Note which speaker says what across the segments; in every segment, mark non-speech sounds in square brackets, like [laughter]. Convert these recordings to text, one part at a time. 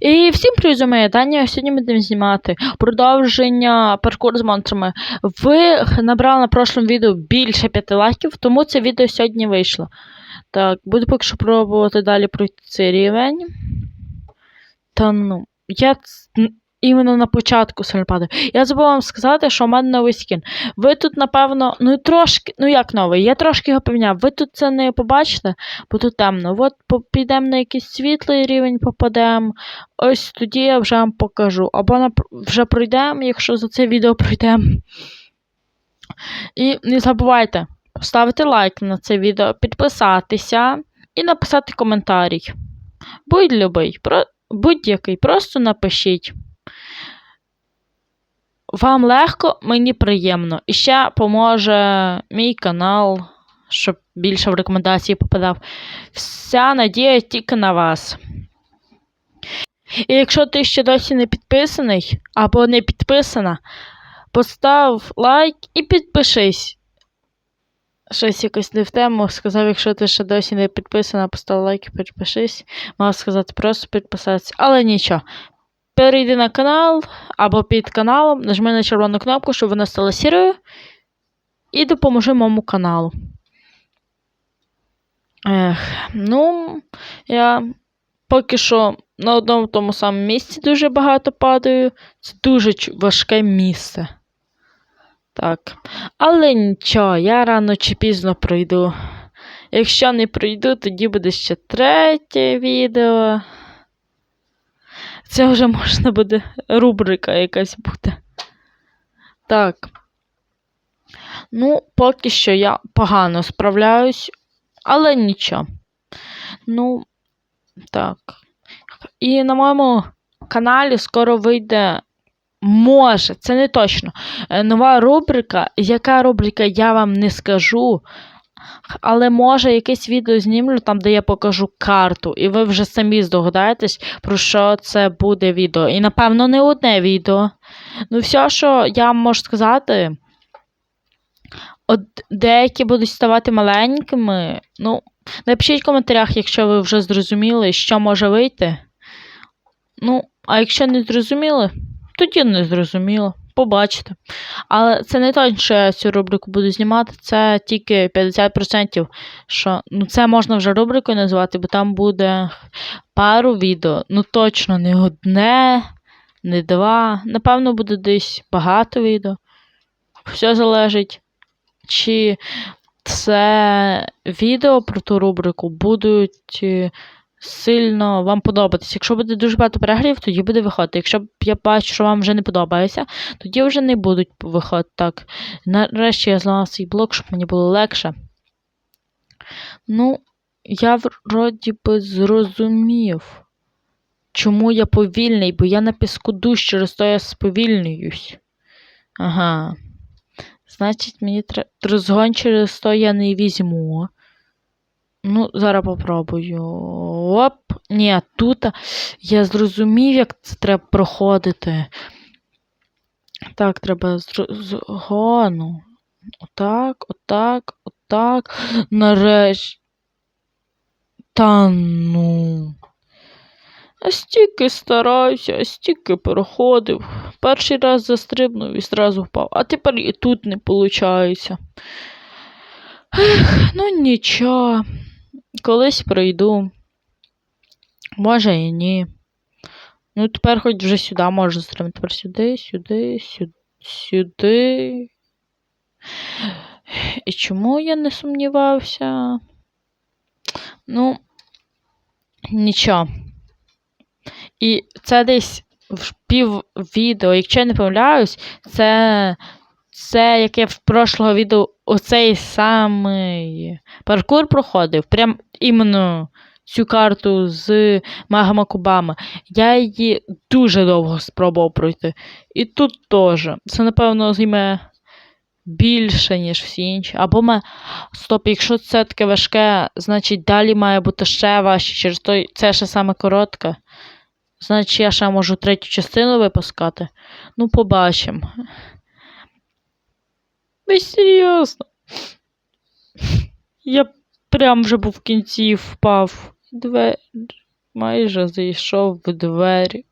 Speaker 1: І всім привіт, вами Даня. Сьогодні ми будемо знімати продовження паркур з монстрами. Ви набрали на прошлому відео більше 5 лайків, тому це відео сьогодні вийшло. Так, буду поки що пробувати далі пройти цей рівень. Та ну, я іменно на початку сильно падаю. Я забув вам сказати, що в мене новий скін. Ви тут, напевно, ну трошки, ну як новий, я трошки його поміняв. Ви тут це не побачите, бо тут темно. От підемо на якийсь світлий рівень, попадемо. Ось тоді я вже вам покажу. Або вже пройдемо, якщо за це відео пройдемо. І не забувайте поставити лайк на це відео, підписатися і написати коментарій. Будь любий, про... будь-який, просто напишіть. Вам легко, мені приємно. І ще поможе мій канал, щоб більше в рекомендації попадав. Вся надія тільки на вас. І якщо ти ще досі не підписаний або не підписана, постав лайк і підпишись. Щось якось не в тему. Сказав, якщо ти ще досі не підписана, постав лайк і підпишись. Мав сказати просто підписатися. Але нічого. Перейди на канал або під каналом, нажми на червону кнопку, щоб вона стала сірою. І допоможи моєму каналу. Ех, ну, я поки що на одному тому самому місці дуже багато падаю. Це дуже важке місце. Так. Але нічого, я рано чи пізно пройду. Якщо не пройду, тоді буде ще третє відео. Це вже можна буде рубрика якась буде. Так. Ну, поки що я погано справляюсь, але нічого. Ну, так. І на моєму каналі скоро вийде. Може, це не точно. е, Нова рубрика. Яка рубрика, я вам не скажу. Але може якесь відео знімлю там, де я покажу карту, і ви вже самі здогадаєтесь, про що це буде відео. І, напевно, не одне відео. Ну, все, що я можу сказати, от деякі будуть ставати маленькими. Ну, напишіть в коментарях, якщо ви вже зрозуміли, що може вийти. Ну, а якщо не зрозуміли, тоді не зрозуміло. Побачите. Але це не точно, що я цю рубрику буду знімати, це тільки 50%. Що, ну, це можна вже рубрикою назвати, бо там буде пару відео. Ну, точно не одне, не два. Напевно, буде десь багато відео. Все залежить, чи це відео про ту рубрику будуть е, сильно вам подобатися. Якщо буде дуже багато переглядів, тоді буде виходити. Якщо я бачу, що вам вже не подобається, тоді вже не будуть виходити так. Нарешті я зламав свій блок, щоб мені було легше. Ну, я вроді би зрозумів, чому я повільний, бо я на піску душ, через то я сповільнююсь. Ага. Значить, мені треба розгон через то я не візьму. Ну, зараз попробую. Оп. Ні, тут я зрозумів, як це треба проходити. Так, треба з розгону. Отак, отак, отак. Нарешті. Та ну. А стільки старався, а стільки переходив. Перший раз застрибнув і зразу впав. А тепер і тут не виходить. Ех, ну нічого. Колись пройду. Може і ні. Ну, тепер хоч вже сюди можу застрибнути. Тепер сюди, сюди, сюди, сюди. І чому я не сумнівався? Ну, нічого. І це десь в пів відео, якщо я не помиляюсь, це, це яке в прошлого відео оцей самий паркур проходив. Прям іменно цю карту з магами кубами. Я її дуже довго спробував пройти. І тут теж. Це, напевно, займе більше, ніж всі інші. Або ме... Стоп, якщо це таке важке, значить далі має бути ще важче. Через то це ще саме коротке. Значить, я ще можу третю частину випускати. Ну, побачимо. Ви серйозно? Я прям вже був в кінці впав. Двері. майже зайшов в двері.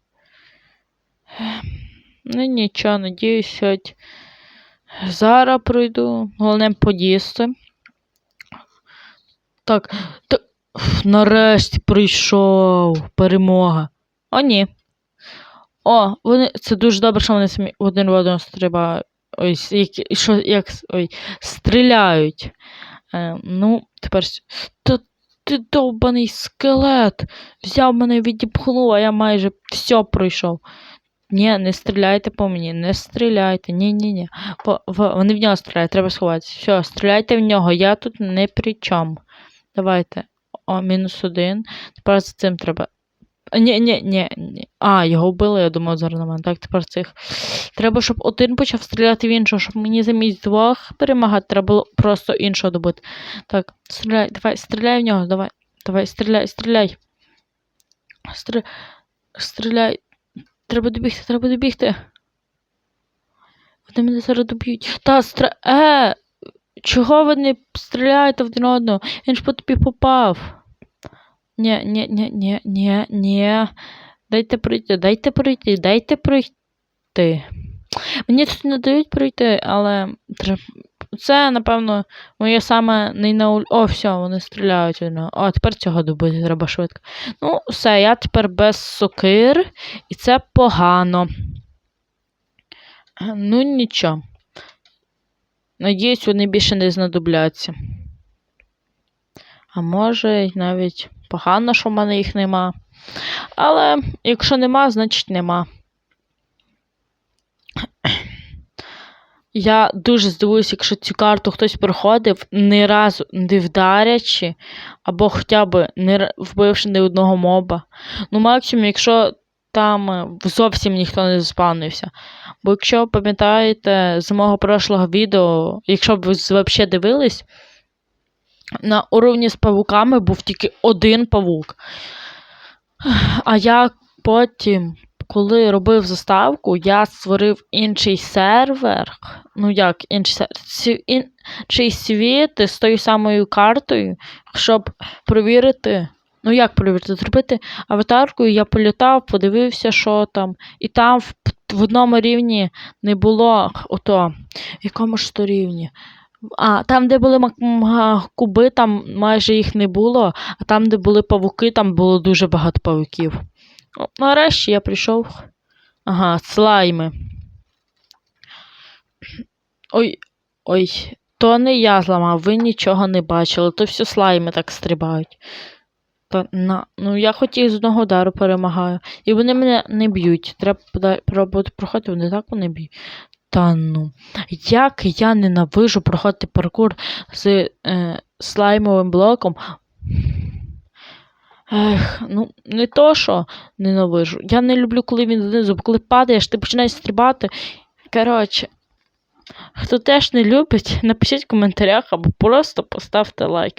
Speaker 1: Ну нічого, надіюсь, хоч зараз пройду. Головне поїсти. Так, так. Нарешті прийшов перемога. О, ні. О, вони. Це дуже добре, що вони самі один в одного стрибають. Ой, с- які, що, як, ой, стріляють. Е, ну, тепер. Та ти довбаний скелет. Взяв мене відіпхнув, а я майже все пройшов. Ні, не стріляйте по мені, не стріляйте. Ні, ні, ні. Во- во- Вони в нього стріляють, треба сховатися. Все, стріляйте в нього, я тут не при чому. Давайте. О, мінус один. Тепер за цим треба. Ні, ні, ні, ні. А, його вбили, я думав, зараз на мене. Так, тепер цих. Треба, щоб один почав стріляти в іншого, щоб мені замість двох перемагати, треба було просто іншого добити. Так, стріляй, давай, стріляй в нього, давай. Давай, стріляй, стріляй. Стрі... Стріляй. Треба добігти, треба добігти. Вони мене зараз доб'ють. Та, стр... Е! Чого ви не стріляєте один одного? Він ж по тобі попав. Ні, ні, ні, ні, ні, ні. Дайте пройти, дайте пройти, дайте пройти. Мені тут не дають пройти, але. Це, напевно, моє саме найнауль... О, все, вони стріляють. від нього. О, тепер цього добити треба швидко. Ну, все, я тепер без сокир, і це погано. Ну, нічого. Надіюсь, вони більше не знадобляться. А може, навіть погано, що в мене їх нема. Але якщо нема, значить нема. Я дуже здивуюся, якщо цю карту хтось проходив, ні разу не вдарячи, або хоча б не вбивши ні одного моба. Ну, максимум, якщо там е, зовсім ніхто не заспавнився. Бо якщо пам'ятаєте з мого прошлого відео, якщо б ви взагалі дивились, на уровні з павуками був тільки один павук. А я потім, коли робив заставку, я створив інший сервер. Ну як інший сервер? Інший світ з тою самою картою, щоб провірити. Ну, як провірити? Зробити аватарку, я політав, подивився, що там. І там в, в одному рівні не було ото. В якому ж то рівні? А, там, де були куби, там майже їх не було, а там, де були павуки, там було дуже багато павуків. Нарешті я прийшов. Ага, слайми. Ой, ой, то не я зламав, ви нічого не бачили, то все слайми так стрибають. Та на, ну я хоч і з одного удару перемагаю. І вони мене не б'ють. Треба проходити, вони так мене б'ють. Та ну. Як я ненавижу проходити паркур з е, слаймовим блоком. Ех, ну, не то, що ненавижу. Я не люблю, коли він знизу, бо коли падаєш, ти починаєш стрибати. Коротше, хто теж не любить, напишіть в коментарях або просто поставте лайк.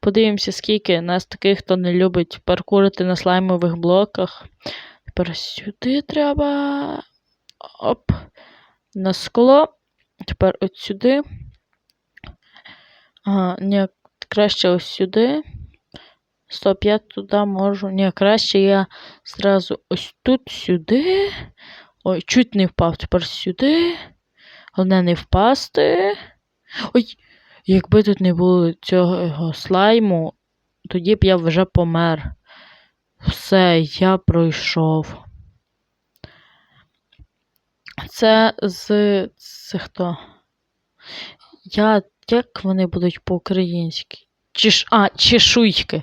Speaker 1: Подивимося, скільки нас таких, хто не любить паркурити на слаймових блоках. Тепер сюди треба. Оп. На скло. Тепер от сюди. Ні, краще ось сюди. Стоп, я туди можу. Ні, краще я зразу ось тут сюди. Ой, чуть не впав. Тепер сюди. Головне не впасти. Ой, якби тут не було цього слайму, тоді б я вже помер. Все, я пройшов. Це з. Це хто? Я. Як вони будуть по-українськи? Чеш... А, чешуйки.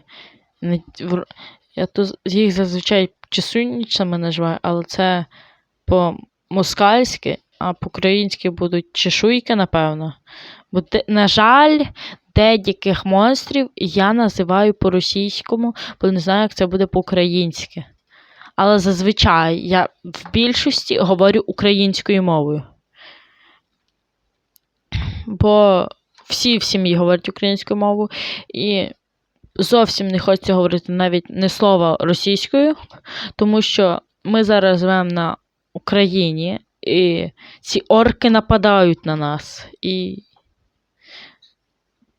Speaker 1: Я то їх зазвичай чесуйничами називаю, але це по-москальськи, а по-українськи будуть чешуйки, напевно. Бо, на жаль, деяких монстрів я називаю по-російському, бо не знаю, як це буде по-українськи. Але зазвичай я в більшості говорю українською мовою. Бо всі в сім'ї говорять українською мовою, і зовсім не хочеться говорити навіть не слово російською, тому що ми зараз живемо на Україні, і ці орки нападають на нас. І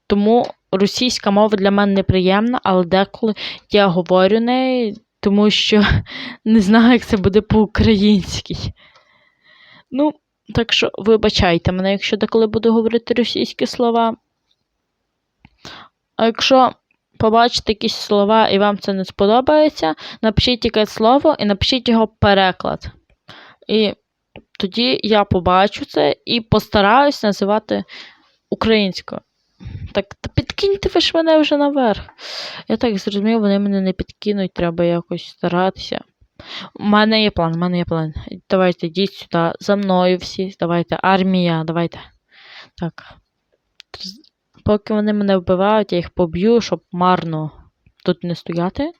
Speaker 1: тому російська мова для мене неприємна, але деколи я говорю нею, тому що [laughs] не знаю, як це буде по-українськи. Ну, так що вибачайте мене, якщо деколи буду говорити російські слова. А якщо побачите якісь слова і вам це не сподобається, напишіть якесь слово і напишіть його переклад. І тоді я побачу це і постараюсь називати українською. Так, та підкиньте ви ж мене вже наверх. Я так зрозумів, вони мене не підкинуть, треба якось старатися. У мене є план, у мене є план. Давайте йдіть сюди, за мною всі. Давайте, армія, давайте. Так. Поки вони мене вбивають, я їх поб'ю, щоб марно тут не стояти.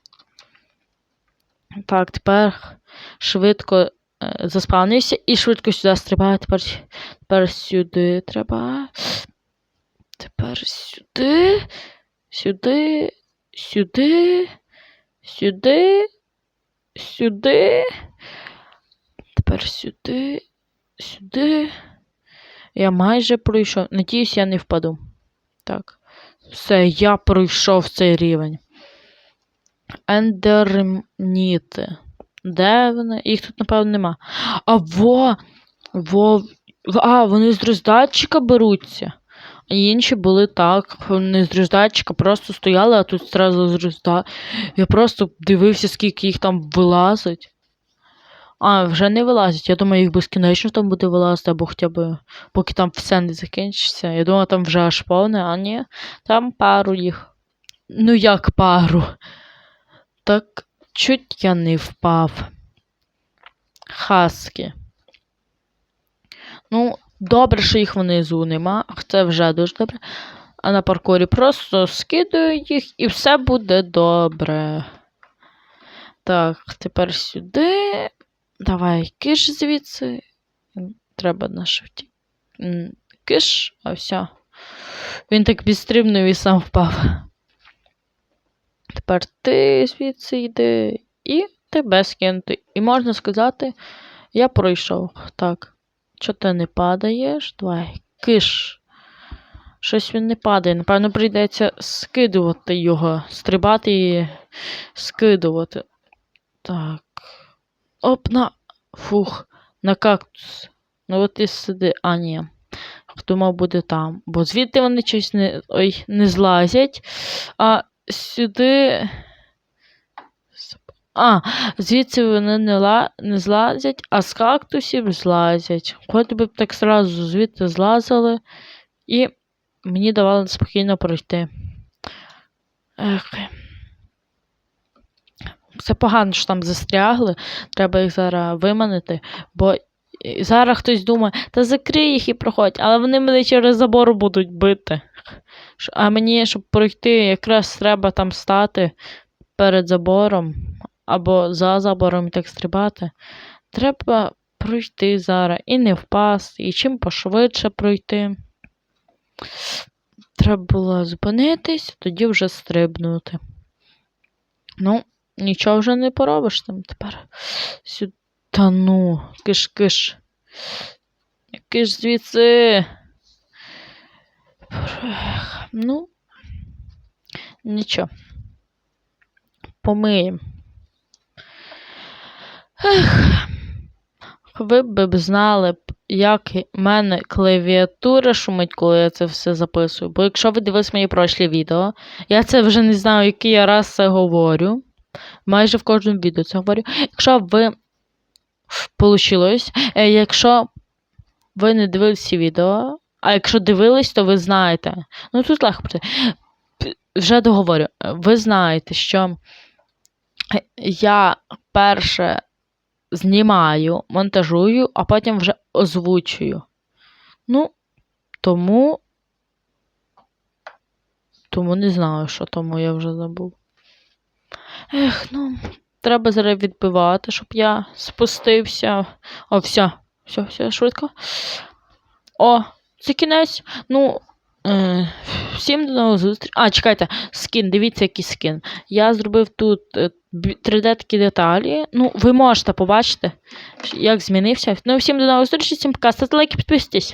Speaker 1: Так, тепер швидко е, заспавнився і швидко сюди стрибаю. Тепер, тепер сюди треба. Тепер сюди. Сюди. Сюди. Сюди. Сюди. Тепер сюди. Сюди. Я майже пройшов. Надіюсь, я не впаду. Так. Все, я пройшов цей рівень. Ендерніти. Де вони? Їх тут, напевно, нема. А во! Во. А, вони з роздатчика беруться. Інші були так. Вони з роздатчика просто стояли, а тут зразу з роздатчика. Я просто дивився, скільки їх там вилазить. А, вже не вилазять. Я думаю, їх безкінечно там буде вилазити, або хоча б поки там все не закінчиться. Я думаю, там вже аж повне, а ні. Там пару їх. Ну як пару? Так чуть я не впав. Хаски. Ну, добре, що їх внизу нема. Це вже дуже добре. А на паркурі просто скидаю їх і все буде добре. Так, тепер сюди. Давай киш звідси. Треба на шифті. Киш, а все. Він так підстрибнув і сам впав. Тепер ти звідси йди і тебе скинути. І можна сказати, я пройшов. Так. Чого ти не падаєш? Давай, киш. Щось він не падає. Напевно, прийдеться скидувати його, стрибати і скидувати. Так. Оп, на. Фух, на кактус. Ну от і сиди. А, ні. Думав, буде там. Бо звідти вони щось не. Ой, не злазять. А сюди. А, звідси вони не, ла... не злазять, а з кактусів злазять. Хоч би б так зразу звідти злазили, і мені давали спокійно пройти. Ех. Це погано, що там застрягли. Треба їх зараз виманити, бо зараз хтось думає, та закрий їх і проходь, але вони мене через забор будуть бити. А мені, щоб пройти, якраз треба там стати перед забором або за забором і так стрибати. Треба пройти зараз і не впасти, і чим пошвидше пройти. Треба було зупинитись, тоді вже стрибнути. Ну, нічого вже не поробиш там тепер. Сюди. Ну, киш-киш. Киш звідси. Ну, нічого. Помиємо. Ех. Ви б знали б, як в мене клавіатура шумить, коли я це все записую. Бо якщо ви дивились мої прошлі відео, я це вже не знаю, який я раз це говорю. Майже в кожному відео це говорю. Якщо ви Получилось. Е, Якщо ви не дивились ці відео, а якщо дивились, то ви знаєте. Ну тут легко Вже договорю. Ви знаєте, що я перше знімаю, монтажую, а потім вже озвучую. Ну, тому. Тому не знаю, що тому я вже забув. Ех, ну. Треба зараз відбивати, щоб я спустився. О, все, все, все, швидко. О, це кінець. Ну. Е, всім до нового зустріч. А, чекайте, скін, дивіться, який скін. Я зробив тут е, 3D такі деталі. Ну, ви можете побачити, як змінився. Ну, всім до нових зустрічі, всім пока. Ставте лайки, підписуйтесь.